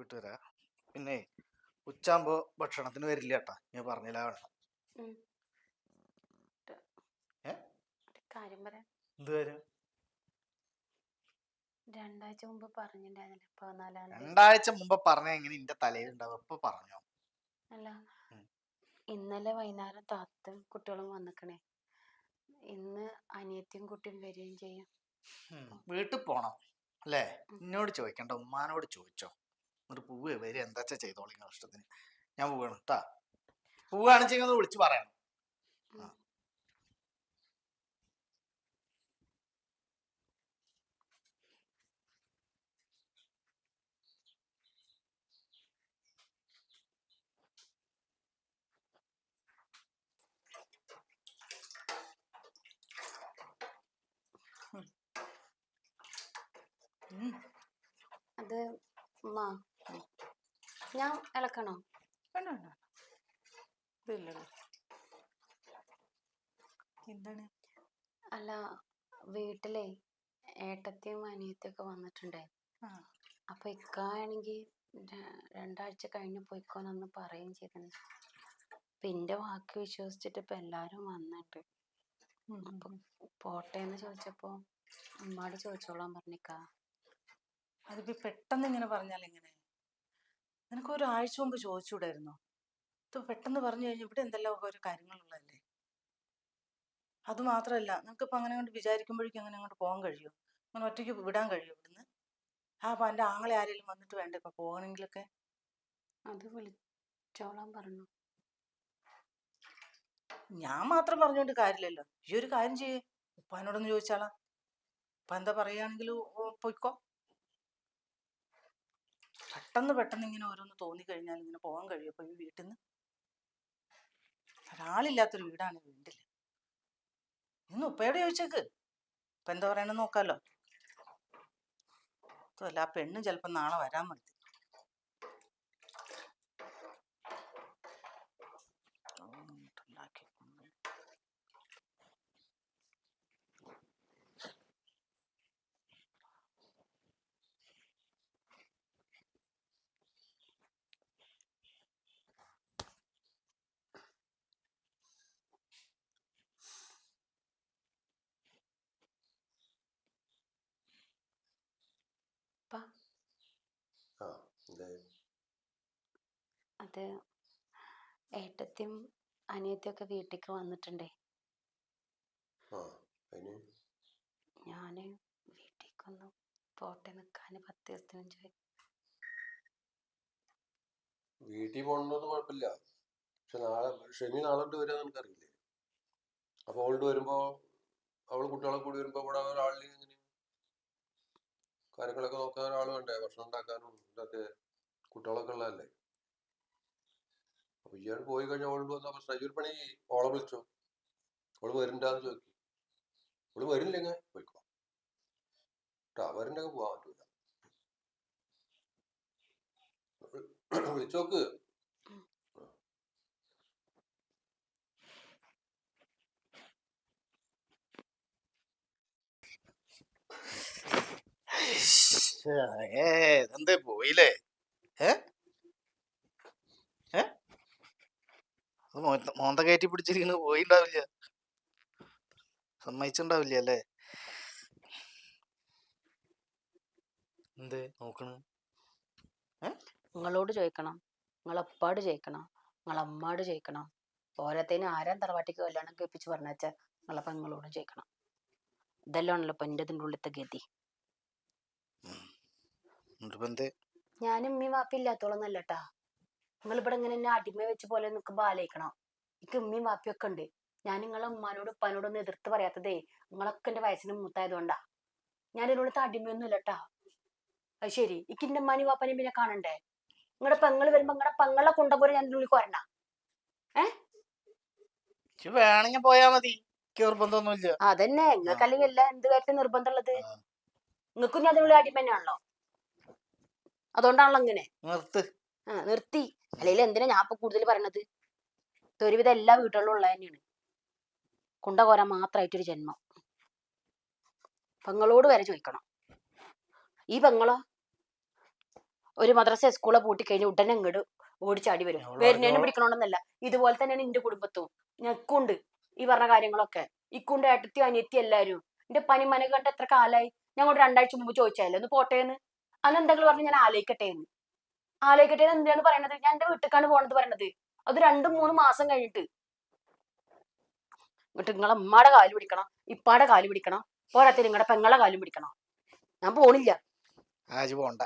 പോയിട്ട് വരാം പിന്നെ ഉച്ചാകുമ്പോ ഭക്ഷണത്തിന് വരില്ല കേട്ടാ. ഞാൻ പറഞ്ഞില്ല? കാര്യം പറയാം. എന്ത് കാര്യം? രണ്ടാഴ്ച മുമ്പ് പറഞ്ഞിട്ടുണ്ടായിരുന്നില്ല പതിനാലാം തീയതി? രണ്ടാഴ്ച മുമ്പ് പറഞ്ഞ എങ്ങനെ എന്റെ തലയിൽ ഉണ്ടാവും ഇപ്പൊ പറഞ്ഞോ? അല്ല ഇന്നലെ വൈകുന്നേരം താത്തും കുട്ടികളും വന്നിക്കണേ. ഇന്ന് അനിയത്തിയും കുട്ടിയും വരികയും ചെയ്യും. വീട്ടിൽ പോണം അല്ലേ. എന്നോട് ചോദിക്കണ്ട ഉമ്മാനോട് ചോദിച്ചോ? എന്നിട്ട് പൂവ് വരെ എന്താ വെച്ചാൽ ചെയ്തോളി നിങ്ങളെ ഇഷ്ടത്തിന്. ഞാൻ പോവാണ് കേട്ടാ പോവുകയാണെന്ന് ഒന്ന് വിളിച്ചു പറയണം. അത് ഉമ്മ. ഞാൻ ഇളക്കണോ വേണ്ട വേണ്ട എന്താണ്? അല്ല വീട്ടിലെ ഏട്ടത്തിയും അനിയത്തിയും ഒക്കെ വന്നിട്ടുണ്ടേ അപ്പൊ ഇക്കാണെങ്കിൽ രണ്ടാഴ്ച കഴിഞ്ഞ് പോയിക്കോന്നൊന്ന് പറയുകയും അപ്പൊ എന്റെ വാക്ക് വിശ്വസിച്ചിട്ട് ഇപ്പൊ എല്ലാരും വന്നിട്ട്. പോട്ടേന്ന് അപ്പൊ ചോദിച്ചപ്പോ ഉമ്മാട് ചോദിച്ചോളാൻ പറഞ്ഞിക്കാ. അതിപ്പോ പെട്ടെന്ന് ഇങ്ങനെ പറഞ്ഞാൽ എങ്ങനെ നിനക്ക് ഒരാഴ്ച മുമ്പ് ചോദിച്ചുകൂടായിരുന്നോ ഇത് പെട്ടെന്ന് പറഞ്ഞു കഴിഞ്ഞാൽ ഇവിടെ എന്തെല്ലാം ഓരോ കാര്യങ്ങളുള്ളതല്ലേ? അത് മാത്രമല്ല നിനക്കിപ്പോ അങ്ങനെ അങ്ങോട്ട് വിചാരിക്കുമ്പോഴേക്കും അങ്ങനെ അങ്ങോട്ട് പോകാൻ കഴിയുമോ? അങ്ങനെ ഒറ്റയ്ക്ക് വിടാൻ കഴിയുമോ ഇവിടുന്ന്? ആ അപ്പൊ എന്റെ ആങ്ങളെ ആരെങ്കിലും വന്നിട്ട് വേണ്ടേ ഇപ്പൊ പോകണമെങ്കിലൊക്കെ അത് വിളിച്ചോളാൻ പറഞ്ഞു. ഞാൻ മാത്രം പറഞ്ഞോണ്ട് കാര്യമില്ലല്ലോ. ഈ ഒരു കാര്യം ചെയ്യേ. ഉപ്പാനോടൊന്ന് ചോദിച്ചാളാ. ഉപ്പ എന്താ പറയുകയാണെങ്കിൽ പൊയ്ക്കോ. പെട്ടെന്ന് പെട്ടെന്ന് ഇങ്ങനെ ഓരോന്ന് തോന്നിക്കഴിഞ്ഞാൽ ഇങ്ങനെ പോകാൻ കഴിയും അപ്പൊ ഈ വീട്ടിൽ നിന്ന് ഒരാളില്ലാത്തൊരു വീടാണ് വീട്ടിൽ. ഇന്ന് ഉപ്പയോട് ചോദിച്ചേക്ക്. ഇപ്പൊ എന്താ പറയണെന്ന് നോക്കാലോ. അതുമല്ല ആ പെണ്ണ് ചിലപ്പോ നാളെ വരാൻ മതി ഉണ്ടാക്കി അപ്പ ആ എന്തായി അത് ഏട്ടത്തിയും അനിയത്തിയും ഒക്കെ വീട്ടിലേക്ക് വന്നിട്ടുണ്ടേ ഞാൻ വീട്ടിലേക്കൊന്ന് പോട്ടെ നിക്കാന് പത്ത് ദിവസത്തിനും ചോദിച്ചു വീട്ടിൽ പോകണമെന്ന് കുഴപ്പമില്ല പക്ഷെ നാളെ ഷെമി നാളെ വരിക വരാൻ എനിക്കറിയില്ലേ. അപ്പോൾ അവളോട് വരുമ്പോൾ അവൾ കുട്ടികളെ കൂടി വരുമ്പോൾ ഇവിടെ ഒരാളിൽ ഇങ്ങനെ കാര്യങ്ങളൊക്കെ നോക്കാൻ ഒരാൾ വേണ്ടേ? ഭക്ഷണം ഉണ്ടാക്കാനും ഇതൊക്കെ കുട്ടികളൊക്കെ ഉള്ളതല്ലേ? അപ്പൊ ഇയാൾ പോയി കഴിഞ്ഞാൽ ഓൾ വന്നു ഈ ഒരു പണി ഓളെ വിളിച്ചോ? ഓൾ വരണ്ടാന്ന് ചോദിക്കും. ഓൾ വരില്ലെങ്കിൽ പോയിക്കോ. ടവറിന്റെ ഒക്കെ പോവാൻ പറ്റൂല. വിളിച്ചോക്ക് ഏ ഇതെന്തേ പോയില്ലേ? ഏ? അത് മോന്ത- മോന്ത കയറ്റി പിടിച്ചിരിക്കുന്നത് പോയിണ്ടാവില്ല. സമ്മതിച്ചിണ്ടാവില്ല അല്ലേ? എന്തേ? നോക്കണ്. നിങ്ങളോട് ചോദിക്കണം നിങ്ങളപ്പാട് ചോദിക്കണം നിങ്ങളമ്മാട് ചോദിക്കണം ഓരോത്തേനും ആരാൻ തറവാട്ടിക്ക് കല്യാണം കേൾപ്പിച്ച് പറഞ്ഞാച്ചാ? നിങ്ങളെ പെങ്ങളോടും ചോദിക്കണം ഇതെല്ലാണല്ലോ ഇപ്പൊ എന്റെ ഇതിന്റെ ഉള്ളിലത്തെ ഗതി. എന്നിട്ടിപ്പോ എന്തേ? ഞാനും ഉമ്മയും വാപ്പി ഇല്ലാത്തോളം ഇവിടെ ഇങ്ങനെ എന്നെ അടിമ വെച്ച് പോലെ നിൽക്കുമ്പോൾ ആലോചിക്കണം എനിക്ക് ഉമ്മയും വാപ്പിയൊക്കെ ഉണ്ട്. ഞാൻ നിങ്ങളെ ഉമ്മാനോട് ഉപ്പാനോടൊന്നും എതിർത്ത് പറയാത്തതേ നിങ്ങളൊക്കെ എന്റെ വയസ്സിന് മൂത്തായതുകൊണ്ടാ. ഞാൻ ഇതിനുള്ളത്തെ അടിമയൊന്നും ഇല്ലട്ടാ അത് ശരി. എനിക്ക് എന്റെ ഉമ്മാനും വാപ്പനെയും പിന്നെ കാണണ്ടേ? നിങ്ങളുടെ പെങ്ങൾ വരുമ്പോ നിങ്ങളുടെ പെങ്ങളെ കൊണ്ടുപോലെ ഞാൻ ഉള്ളിൽ വരണ ഇജ്ജ് വേണമെങ്കിൽ പോയാ മതി. നിർബന്ധമൊന്നുമില്ല അതന്നെ. നിങ്ങൾക്ക് അല്ലെങ്കിൽ എല്ലാ എന്ത് കാര്യത്തിൽ നിർബന്ധമുള്ളത്. നിങ്ങൾക്കും ഞാൻ അതിനുള്ളിൽ അടിമ തന്നെയാണല്ലോ? അതുകൊണ്ടാണല്ലോ ഇങ്ങനെ. നിർത്ത്. ആ നിർത്തി. അല്ലെങ്കിൽ എന്തിനാ ഞാൻ ഇപ്പൊ കൂടുതൽ പറയണത്? ഒരുവിധം എല്ലാ വീട്ടുകളിലും ഉള്ളത് തന്നെയാണ്. കുണ്ട കോരാൻ മാത്രമായിട്ടൊരു ജന്മം. പെങ്ങളോട് വരെ ചോദിക്കണം. ഈ പെങ്ങളോ ഒരു മദ്രസ സ്കൂളെ പൂട്ടി കഴിഞ്ഞ് ഉടനെ അങ്ങോട്ട് ഓടിച്ചാടി വരും. വരുന്നതിന്. പിടിക്കണമെന്നല്ല ഇതുപോലെ തന്നെയാണ് എന്റെ കുടുംബത്തും ഞെക്കുണ്ട് ഈ പറഞ്ഞ കാര്യങ്ങളൊക്കെ. ഇക്കുണ്ട് ഏട്ടത്തി അനിയത്തി എല്ലാരും. എന്റെ പനി കണ്ട എത്ര കാലായി? ഞങ്ങൾ രണ്ടാഴ്ച മുമ്പ് ചോദിച്ചാലോ ഒന്ന് പോട്ടേന്ന്. അന്ന് എന്തെങ്കിലും പറഞ്ഞ് ഞാൻ ആലോചിക്കട്ടെ എന്ന് ആലോചിക്കട്ടെ എന്തിനാണ് പറയണത്? ഞാൻ എന്റെ വീട്ടിലേക്കാണ് പോണത് പറയണത്. അത് രണ്ടും മൂന്നും മാസം കഴിഞ്ഞിട്ട്. എന്നിട്ട് നിങ്ങളെ ഉമ്മയുടെ കാൽ പിടിക്കണം ഇപ്പാടെ കാൽ പിടിക്കണം പോരാത്തിന് നിങ്ങളുടെ പെങ്ങളെ കാലും പിടിക്കണം. ഞാൻ പോണില്ല. ആജ് പോണ്ട.